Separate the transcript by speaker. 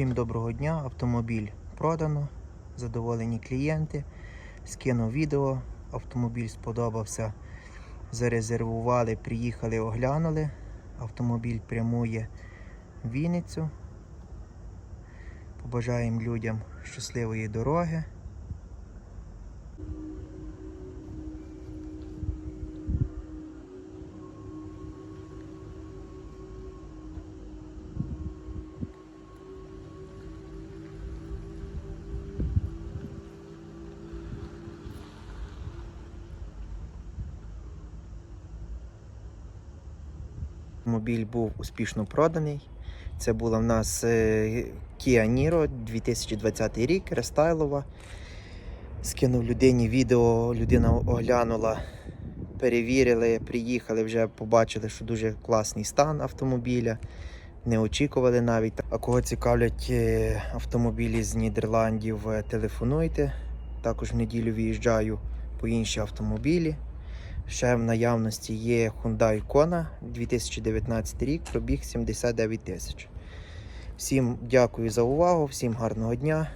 Speaker 1: Всім доброго дня. Автомобіль продано. Задоволені клієнти. Скинув відео. Автомобіль сподобався. Зарезервували, приїхали, оглянули. Автомобіль прямує в Вінницю. Побажаємо людям щасливої дороги. Автомобіль був успішно проданий. Це була в нас е, Kia Niro 2020 рік, рестайлова. Скинув людині відео, людина оглянула, перевірили, приїхали, вже побачили, що дуже класний стан автомобіля. Не очікували навіть. А кого цікавлять е, автомобілі з Нідерландів, е, телефонуйте. Також в неділю виїжджаю по інші автомобілі. Ще в наявності є Hyundai Kona 2019 рік, пробіг 79 тисяч. Всім дякую за увагу, всім гарного дня.